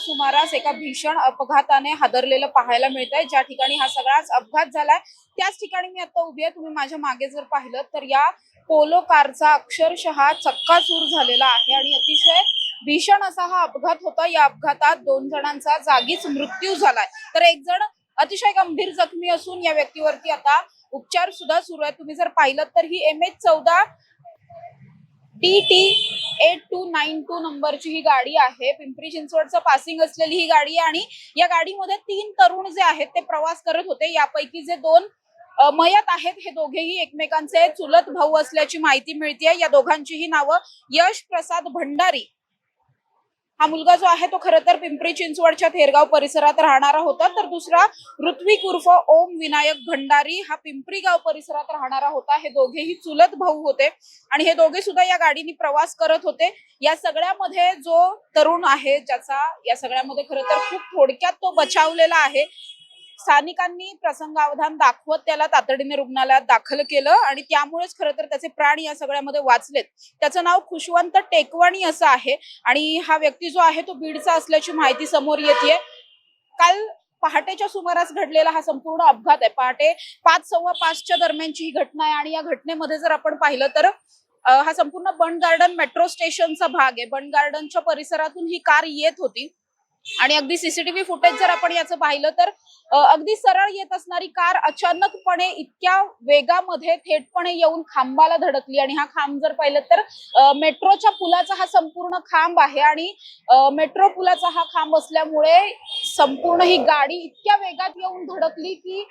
सुमारास एका भीषण अपघाताने हादरलेलं पाहायला मिळत आहे ज्या ठिकाणी हा सगळाच अपघात झालाय त्याच ठिकाणी मी आता उभी आहे. तुम्ही माझ्या मागे जर पाहिलं तर या पोलो कारचा अक्षरशः चक्काचूर झालेला आहे आणि अतिशय भीषण असा हा अपघात होता. या अपघातात दोन जणांचा जागीच मृत्यू झालाय. तर एक जण अतिशय गंभीर जखमी असून या व्यक्तीवरती आता उपचार सुद्धा सुरू आहे तुम्ही जर पाहिलं तर ही एम एच चौदा T T eight two nine two नंबरची ही गाडी आहे. पिंपरी चिंचवडचं पासिंग असलेली ही गाडी आहे आणि या गाडीमध्ये तीन तरुण जे आहेत ते प्रवास करत होते. यापैकी जे दोन मयत आहेत हे दोघेही एकमेकांचे चुलत भाऊ असल्याची माहिती मिळते या दोघांचीही नावं यश प्रसाद भंडारी हा मुलगा जो आहे तो खरं तर पिंपरी चिंचवडच्या थेरगाव परिसरात राहणारा होता. तर दुसरा ऋत्विक उर्फ ओम विनायक भंडारी हा पिंपरी गाव परिसरात राहणारा होता. हे दोघेही चुलत भाऊ होते आणि हे दोघे सुद्धा या गाडीने प्रवास करत होते. या सगळ्यामध्ये जो तरुण आहे ज्याचा या सगळ्यामध्ये खरं तर खूप थोडक्यात तो बचावलेला आहे. स्थानिकांनी प्रसंगावधान दाखवत त्याला तातडीने रुग्णालयात दाखल केलं आणि त्यामुळेच खरं तर त्याचे प्राण या सगळ्यामध्ये वाचलेत. त्याचं नाव खुशवंत टेकवाणी असं आहे आणि हा व्यक्ती जो आहे तो बीडचा असल्याची माहिती समोर येते काल पहाटेच्या सुमारास घडलेला हा संपूर्ण अपघात आहे. पहाटे पाच सव्वा पाचच्या दरम्यानची ही घटना आहे आणि या घटनेमध्ये जर आपण पाहिलं तर हा संपूर्ण बंड गार्डन मेट्रो स्टेशनचा भाग आहे. बंड गार्डनच्या परिसरातून ही कार येत होती. आणि अगदी सीसीटीव्ही फुटेज जर आपण याचं पाहिलं तर अगदी सरळ येत असणारी कार अचानकपणे इतक्या वेगामध्ये थेटपणे येऊन खांबाला धडकली. आणि हा खांब जर पाहिलं तर मेट्रोच्या पुलाचा हा संपूर्ण खांब आहे आणि मेट्रो पुलाचा हा खांब असल्यामुळे संपूर्ण ही गाडी इतक्या वेगात येऊन धडकली की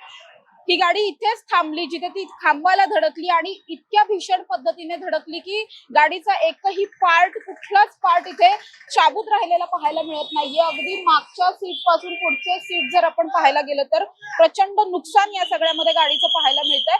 ही गाडी इथेच थांबली जिथे ती खांबाला धडकली आणि इतक्या भीषण पद्धतीने धडकली की गाडीचा एकही पार्ट कुठलाच पार्ट इथे शाबूत राहिलेला पाहायला मिळत नाहीये. अगदी मागच्या सीटपासून पुढचे सीट जर आपण पाहायला गेलं तर प्रचंड नुकसान या सगळ्यामध्ये गाडीचं पाहायला मिळतंय.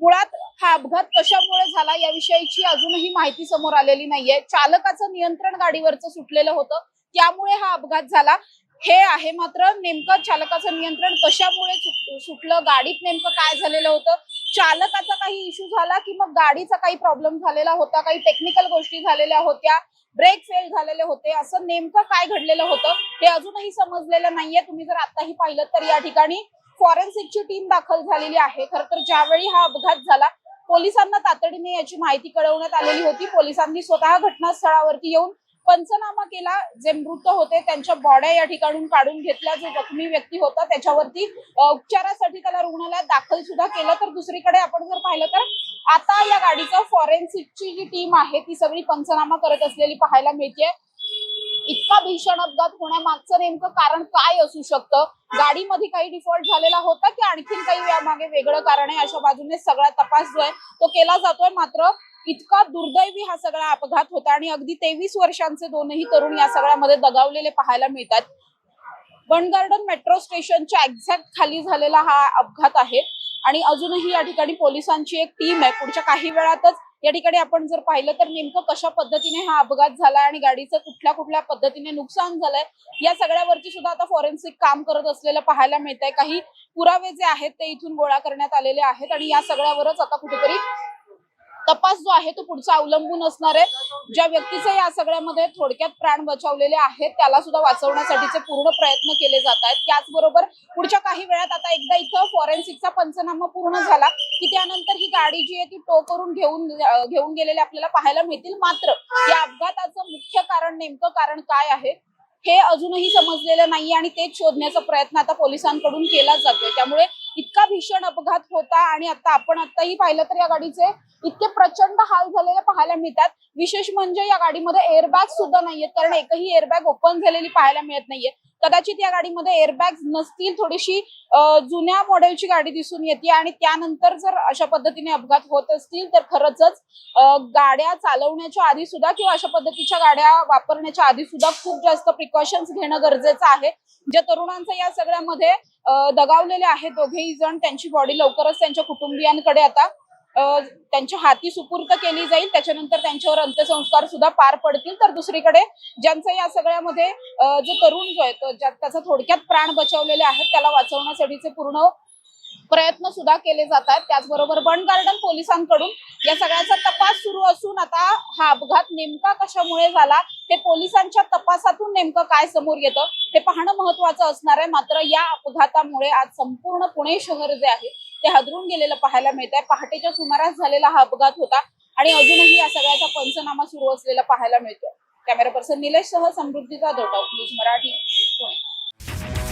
मुळात हा अपघात कशामुळे झाला याविषयीची अजूनही माहिती समोर आलेली नाहीये. चालकाचं नियंत्रण गाडीवरचं सुटलेलं होतं. त्यामुळे हा अपघात झाला. हे आहे मात्र नेमकं चालकाचं नियंत्रण कशामुळे सुटलं? गाडीत नेमकं काय झालेलं होतं? चालकाचा काही इश्यू झाला की मग गाडीचा काही प्रॉब्लेम झालेला होता? काही टेक्निकल गोष्टी झालेल्या होत्या? ब्रेक फेल झालेले होते? असं नेमकं काय घडलेलं होतं? हे अजूनही समजलेलं नाहीये. तुम्ही जर आताही पाहिलं तर या ठिकाणी फॉरेन्सिकची टीम दाखल झालेली आहे. खर तर ज्यावेळी हा अपघात झाला पोलिसांना तातडीने याची माहिती कळवण्यात आलेली होती. पोलिसांनी स्वतः घटनास्थळावरती येऊन पंचनामा केला जे मृत होते त्यांच्या बॉड्या या ठिकाणून काढून घेतल्या जो जखमी व्यक्ती होता त्याच्यावरती उपचारासाठी त्याला रुग्णालयात दाखल सुद्धा केलं. तर दुसरीकडे आपण जर पाहिलं तर आता या गाडीचं फॉरेन्सिकची जी टीम आहे ती सगळी पंचनामा करत असलेली पाहायला मिळते इतका भीषण अपघात होण्यामागचं नेमकं कारण काय असू शकतं? गाडीमध्ये काही डिफॉल्ट झालेला होता की आणखीन काही यामागे वेगळं कारण आहे? अशा बाजूने सगळा तपास जो आहे तो केला जातोय. मात्र इतका दुर्दैवी हा सगळा अपघात होता आणि अगदी तेवीस वर्षांचे दोनही तरुण या सगळ्यामध्ये दगावलेले पाहायला मिळतात. वन गार्डन मेट्रो स्टेशनच्या एक्झॅक्ट खाली झालेला हा अपघात आहे. आणि अजूनही या ठिकाणी पोलिसांची एक टीम आहे. पुढच्या काही वेळातच या ठिकाणी आपण जर पाहिलं तर नेमकं कशा पद्धतीने हा अपघात झालाय आणि गाडीचं कुठल्या कुठल्या पद्धतीने नुकसान झालंय या सगळ्यावरती सुद्धा आता फॉरेन्सिक काम करत असलेलं पाहायला मिळत आहे काही पुरावे जे आहेत ते इथून गोळा करण्यात आलेले आहेत आणि या सगळ्यावरच आता कुठेतरी तपास जो आहे तो पुढचा अवलंबून असणार आहे. ज्या व्यक्तीचे या सगळ्यामध्ये थोडक्यात प्राण बचावलेले आहेत त्याला सुद्धा वाचवण्यासाठीचे पूर्ण प्रयत्न केले जात आहेत. त्याचबरोबर पुढच्या काही वेळात आता एकदा इथं फॉरेन्सिकचा पंचनामा पूर्ण झाला की त्यानंतर ही गाडी जी आहे ती टो करून घेऊन घेऊन गेलेले आपल्याला पाहायला मिळतील. मात्र या अपघाताचं मुख्य कारण नेमकं कारण काय आहे हे अजूनही समजलेलं नाही आणि तेच शोधण्याचा प्रयत्न आता पोलिसांकडून केला जातोय. त्यामुळे इतका भीषण अपघात होता आणि आता आपण आताही पाहिलं तर या गाडीचे इतके प्रचंड हाल झालेले पाहायला मिळतात. विशेष म्हणजे या गाडीमध्ये एअरबॅग सुद्धा नाहीयेत कारण एकही एअरबॅग ओपन झालेली पाहायला मिळत नाहीये. कदाचित या गाडीमध्ये एअरबॅग नसतील थोडीशी जुन्या मॉडेलची गाडी दिसून येते आणि त्यानंतर जर अशा पद्धतीने अपघात होत असतील तर खरंच गाड्या चालवण्याच्या आधी सुद्धा किंवा अशा पद्धतीच्या गाड्या वापरण्याच्या आधी सुद्धा खूप जास्त प्रिकॉशन्स घेणं गरजेचं आहे. ज्या तरुणांचं या सगळ्यामध्ये दगावलेले आहेत दोघेही जण. त्यांची बॉडी लवकरच त्यांच्या कुटुंबियांकडे आता त्यांच्या हाती सुपूर्त केली जाईल. त्याच्यानंतर त्यांच्यावर अंत्यसंस्कार सुद्धा पार पडतील. तर दुसरीकडे ज्यांचं या सगळ्यामध्ये जो तरुण जो आहे तो ज्या- त्याचा थोडक्यात प्राण बचावलेले आहेत त्याला वाचवण्यासाठीचे पूर्ण प्रयत्न सुद्धा केले जात आहेत. त्याचबरोबर बंड गार्डन पोलिसांकडून या सगळ्याचा तपास सुरू असून आता हा अपघात नेमका कशामुळे झाला हे पोलिसांच्या तपासातून नेमकं काय समोर येतं हे पाहणं महत्वाचं असणार आहे. मात्र या अपघातामुळे आज संपूर्ण पुणे शहर जे आहे ते हादरून गेलेलं पाहायला मिळत आहे पहाटेच्या सुमारास झालेला हा अपघात होता आणि अजूनही या सगळ्याचा पंचनामा सुरू असलेला पाहायला मिळतोय. कॅमेरा पर्सन निलेश सह समृद्धी जाधव न्यूज मराठी पुणे.